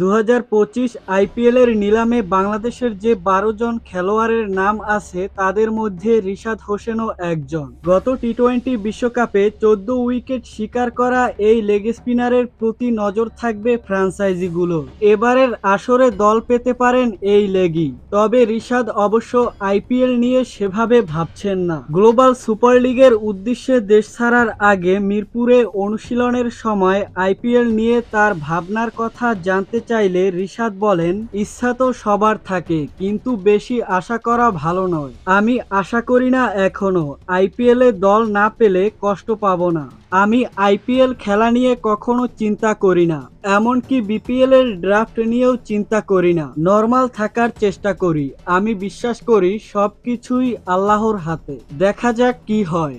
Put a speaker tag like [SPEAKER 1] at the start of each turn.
[SPEAKER 1] দু আইপিএল এর নিলামে বাংলাদেশের যে বারো জন খেলোয়াড়ের নাম আছে, তাদের মধ্যে রিশাদ হোসেনও একজন। গত টি টোয়েন্টি বিশ্বকাপে চোদ্দ উইকেট শিকার করা এই লেগ স্পিনারের প্রতি নজর থাকবে ফ্র্যাঞ্চাইজিগুলোর এবারের আসরে দল পেতে পারেন এই লেগি তবে রিশাদ অবশ্য আইপিএল নিয়ে সেভাবে ভাবছেন না। গ্লোবাল সুপার লিগের উদ্দেশ্যে দেশ ছাড়ার আগে মিরপুরে অনুশীলনের সময় আইপিএল নিয়ে তার ভাবনার কথা জানতে চাইলে রিশাদ বলেন, ইচ্ছা তো সবার থাকে, কিন্তু বেশি আশা করা ভালো নয়। আমি আশা করি না এখনও, আইপিএল দল না পেলে কষ্ট পাবো না। আমি আইপিএল খেলা নিয়ে কখনো চিন্তা করি না, এমনকি বিপিএল এর ড্রাফট নিয়েও চিন্তা করি না। নর্মাল থাকার চেষ্টা করি, আমি বিশ্বাস করি সবকিছুই আল্লাহর হাতে। দেখা যাক কি হয়।